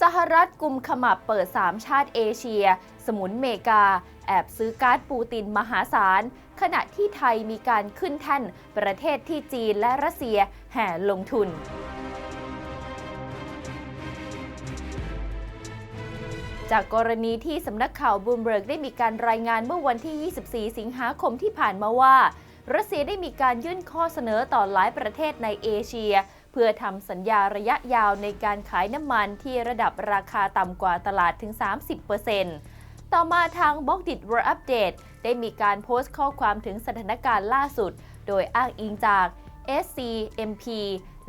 สหรัฐกุมขมับเปิด 3 ชาติเอเชีย สมุนเมกา แอบซื้อก๊าซปูตินมหาศาล ขณะที่ไทยมีการขึ้นแท่น ประเทศที่จีนและรัสเซียแห่ลงทุนจากกรณีที่สำนักข่าวบูมเบิร์กได้มีการรายงานเมื่อวันที่ 24 สิงหาคมที่ผ่านมาว่า รัสเซียได้มีการยื่นข้อเสนอต่อหลายประเทศในเอเชีย เพื่อทำสัญญาระยะยาวในการขายน้ำมันที่ระดับราคาต่ำกว่าตลาดถึง 30%ต่อมาทางบล็อกดิ World Update ได้มีการโพสต์ข้อความถึงสถานการณ์ล่าสุด โดยอ้างอิงจาก SCMP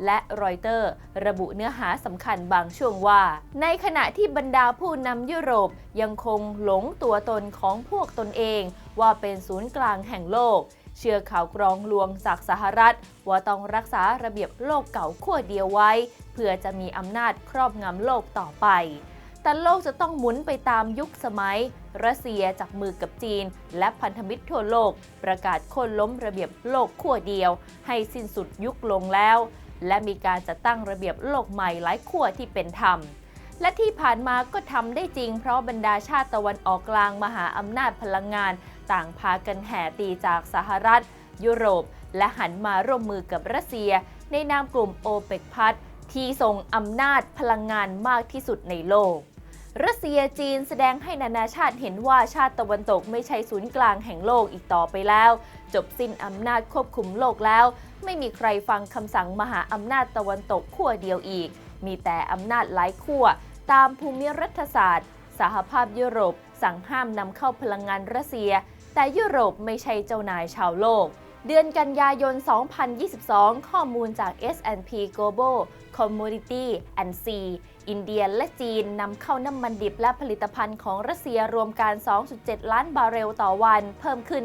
และรอยเตอร์ ระบุเนื้อหาสำคัญบางช่วงว่า ในขณะที่บรรดาผู้นำยุโรปยังคงหลงตัวตนของพวกตนเอง ว่าเป็นศูนย์กลางแห่งโลก เชื่อข่าวกรองลวงจากสหรัฐ ว่าต้องรักษาระเบียบโลกเก่าขั้วเดียวไว้ เพื่อจะมีอำนาจครอบงำโลกต่อไป แต่โลกจะต้องหมุนไปตามยุคสมัย รัสเซียจับมือกับจีน และพันธมิตรทั่วโลก ประกาศโค่นล้มระเบียบโลกขั้วเดียว ให้สิ้นสุดยุคลงแล้ว และมีการจัดตั้งระเบียบโลกใหม่หลายขั้วที่เป็นธรรมและที่ผ่านมาก็ทำได้จริงเพราะบรรดาชาติตะวันออกกลางมหาอำนาจพลังงาน ต่างพากันแห่ตีจากสหรัฐ ยุโรป และหันมาร่วมมือกับรัสเซีย ในนามกลุ่มโอเปกพัทที่ทรงอำนาจพลังงานมากที่สุดในโลก รัสเซียจีนแสดงให้นานาชาติเห็นว่าชาติตะวันตกไม่ใช่ศูนย์กลางแห่งโลกอีกต่อไปแล้ว จบสิ้นอำนาจควบคุมโลกแล้ว ไม่มีใครฟังคำสั่งมหาอำนาจตะวันตกขั้วเดียวอีก มีแต่อำนาจหลายขั้วตามภูมิรัฐศาสตร์ สหภาพยุโรปสั่งห้ามนำเข้าพลังงานรัสเซีย แต่ยุโรปไม่ใช่เจ้านายชาวโลก เดือนกันยายน 2022 ข้อมูลจาก S&P Global Commodity and C อินเดียและจีนนำเข้าน้ำมันดิบและผลิตภัณฑ์ของรัสเซียรวมกัน 2.7 ล้านบาร์เรลต่อวัน เพิ่มขึ้น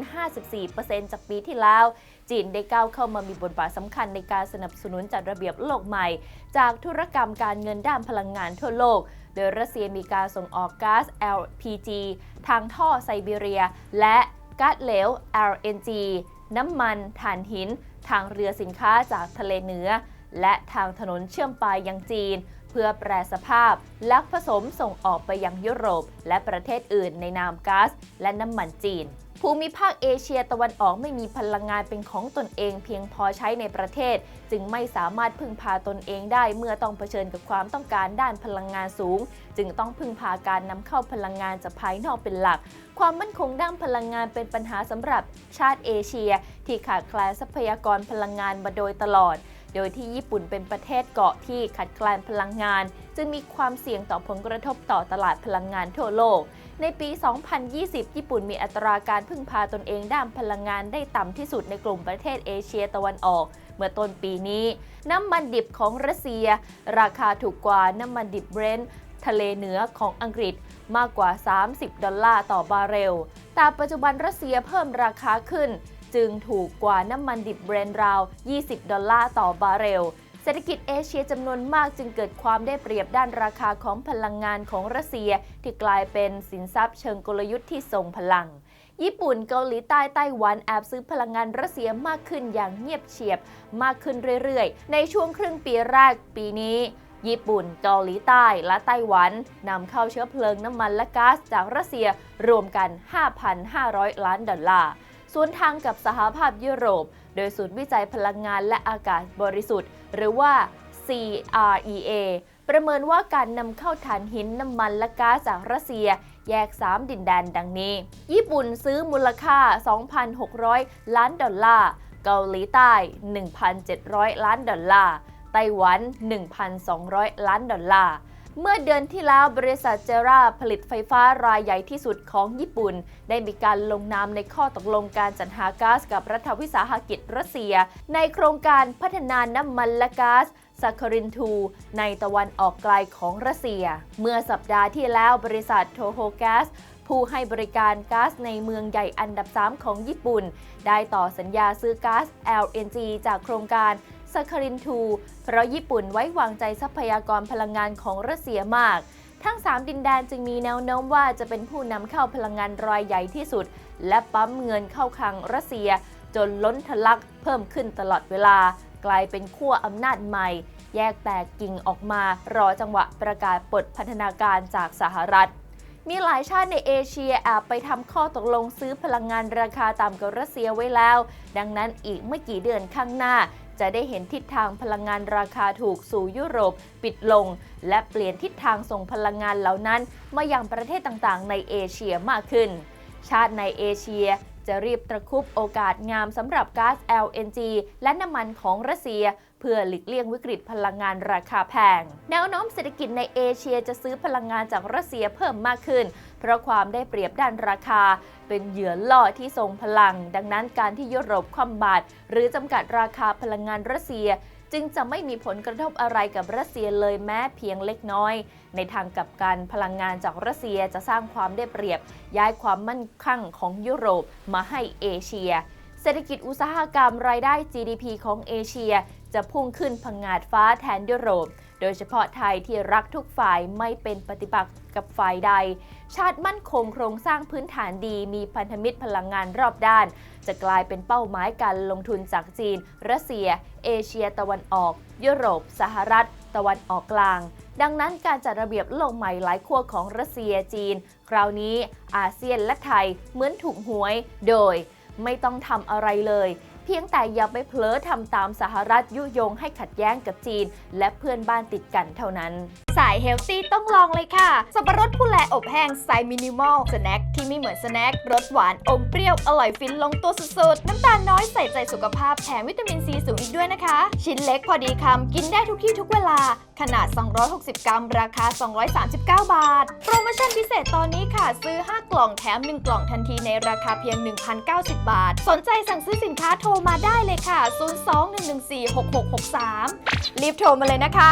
54%จากปีที่แล้ว จีนได้ก้าวเข้ามามีบทบาทสำคัญในการสนับสนุนจัดระเบียบโลกใหม่ จากธุรกรรมการเงินด้านพลังงานทั่วโลก โดยรัสเซียมีการส่งออกก๊าซ LPG ทางท่อไซบีเรีย และ ก๊าซเหลว LNG น้ำมันถ่านหิน ทางเรือสินค้าจากทะเลเหนือ และทางถนนเชื่อมไปยังจีน เพื่อแปรสภาพ และผสมส่งออกไปยังยุโรป และประเทศอื่นในนามก๊าซและน้ำมันจีน ภูมิภาคเอเชียตะวันออกไม่มีพลังงานเป็นของตนเองเพียงพอใช้ในประเทศ จึงไม่สามารถพึ่งพาตนเองได้เมื่อต้องเผชิญกับความต้องการด้านพลังงานสูง จึงต้องพึ่งพาการนำเข้าพลังงานจากภายนอกเป็นหลัก ความมั่นคงด้านพลังงานเป็นปัญหาสำหรับชาติเอเชีย ที่ขาดแคลนทรัพยากรพลังงานมาโดยตลอดโดยที่ญี่ปุ่นเป็นประเทศเกาะที่ขาดแคลนพลังงาน จึงมีความเสี่ยงต่อผลกระทบต่อตลาดพลังงานทั่วโลก ในปี 2020 ญี่ปุ่นมีอัตราการพึ่งพาตนเองด้านพลังงานได้ต่ำที่สุดในกลุ่มประเทศเอเชียตะวันออก เมื่อต้นปีนี้ น้ำมันดิบของรัสเซีย ราคาถูกกว่าน้ำมันดิบเบรนท์ทะเลเหนือของอังกฤษมากกว่า 30 ดอลลาร์ต่อบาร์เรล แต่ปัจจุบันรัสเซียเพิ่มราคาขึ้น จึงถูกกว่าน้ำมันดิบเบรนท์ราว 20 ดอลลาร์ต่อบาร์เรล เศรษฐกิจเอเชียจำนวนมากจึงเกิดความได้เปรียบด้านราคาของพลังงานของรัสเซีย ที่กลายเป็นสินทรัพย์เชิงกลยุทธ์ที่ทรงพลังญี่ปุ่นเกาหลีใต้ไต้หวันแอบซื้อพลังงานรัสเซียมากขึ้นอย่างเงียบเชียบ มากขึ้นเรื่อยๆ ในช่วงครึ่งปีแรกปีนี้ ญี่ปุ่น เกาหลีใต้และไต้หวันนำเข้าเชื้อเพลิงน้ำมันและก๊าซจากรัสเซียรวมกัน 5,500 ล้านดอลลาร์ส่วนทางกับสหภาพยุโรป โดยศูนย์วิจัยพลังงานและอากาศบริสุทธิ์ หรือว่า CREA ประเมินว่าการนำเข้าถ่านหินน้ำมันและก๊าซจากรัสเซีย แยก 3 ดินแดนดังนี้ ญี่ปุ่นซื้อมูลค่า 2,600 ล้านดอลลาร์ เกาหลีใต้ 1,700 ล้านดอลลาร์ ไต้หวัน 1,200 ล้านดอลลาร์ เมื่อเดือนที่แล้วบริษัทเจราผลิตไฟฟ้ารายใหญ่ที่สุดของญี่ปุ่น ได้มีการลงนามในข้อตกลงการจัดหาก๊าซกับรัฐวิสาหกิจรัสเซีย ในโครงการพัฒนาน้ำมันและก๊าซซัคคารินทูในตะวันออกไกลของรัสเซีย เมื่อสัปดาห์ที่แล้วบริษัทโทโฮแก๊สผู้ให้บริการก๊าซในเมืองใหญ่อันดับ 3 ของญี่ปุ่น ได้ต่อสัญญาซื้อก๊าซ LNG จากโครงการ ซัคคารินทูเพราะญี่ปุ่นไว้วางใจทรัพยากรพลังงานของรัสเซียมาก ทั้ง 3 ดินแดนจึงมีแนวโน้มว่าจะเป็นผู้นำเข้าพลังงานรายใหญ่ที่สุด และปั๊มเงินเข้าคลังรัสเซีย จนล้นทะลักเพิ่มขึ้นตลอดเวลา กลายเป็นขั้วอำนาจใหม่ แยกแตกกิ่งออกมารอจังหวะประกาศปลดพันธนาการจากสหรัฐมีหลายชาติในเอเชียแอบไปทำข้อตกลงซื้อพลังงานราคาต่ำกว่ารัสเซียไว้แล้ว ดังนั้นอีกไม่กี่เดือนข้างหน้า จะได้เห็นทิศทางพลังงานราคาถูกสู่ยุโรปปิดลง และเปลี่ยนทิศทางส่งพลังงานเหล่านั้น มายังประเทศต่างๆ ในเอเชียมากขึ้น ชาติในเอเชีย จะรีบตะครุบโอกาสงามสำหรับก๊าซ LNG และน้ำมันของรัสเซียเพื่อหลีกเลี่ยงวิกฤตพลังงานราคาแพง แนวโน้มเศรษฐกิจในเอเชียจะซื้อพลังงานจากรัสเซียเพิ่มมากขึ้น เพราะความได้เปรียบด้านราคา เป็นเหยื่อล่อที่ทรงพลัง ดังนั้นการที่ยุโรปคว่ำบาตรหรือจำกัดราคาพลังงานรัสเซีย จึงจะไม่มีผลกระทบอะไรกับรัสเซียเลยแม้เพียงเล็กน้อย ในทางกลับกันพลังงานจากรัสเซียจะสร้างความได้เปรียบ ย้ายความมั่นคงของยุโรปมาให้เอเชีย เศรษฐกิจอุตสาหกรรมรายได้ GDP ของเอเชีย จะพุ่งขึ้นพังงาดฟ้าแทนยุโรป โดยเฉพาะไทยที่รักทุกฝ่ายไม่เป็นปฏิปักษ์กับฝ่ายใด ชาติมั่นคงโครงสร้างพื้นฐานดี มีพันธมิตรพลังงานรอบด้าน จะกลายเป็นเป้าหมายการลงทุนจากจีน รัสเซีย เอเชียตะวันออก ยุโรป สหรัฐ ตะวันออกกลาง ดังนั้นการจัดระเบียบโลกใหม่หลายขั้วของรัสเซียจีน คราวนี้อาเซียนและไทยเหมือนถูกหวย โดยไม่ต้องทำอะไรเลย พียงแต่อย่าไปเผลอทำตามสหรัฐยุยงให้ขัดแย้งกับจีน และเพื่อนบ้านติดกันเท่านั้น สายเฮลตี้ต้องลองเลยค่ะ สับปะรดผู้แลอบแห้งสไตล์มินิมอลสแน็คที่ไม่เหมือนสแน็ครสหวานอมเปรี้ยวอร่อยฟินลงตัวสุดๆ น้ำตาลน้อยใส่ใจสุขภาพแถมวิตามินซีสูงอีกด้วยนะคะ ชิ้นเล็กพอดีคำกินได้ทุกที่ทุกเวลา ขนาด 260 กรัม ราคา 239 บาทโปรโม ชั่นพิเศษตอนนี้ค่ะ ซื้อ 5 กล่องแถม 1 กล่องทันทีในราคาเพียง 1,090 บาท สนใจสั่งซื้อสินค้าโทรมาได้เลยค่ะ 02-114-6663 รีบโทรมาเลยนะคะ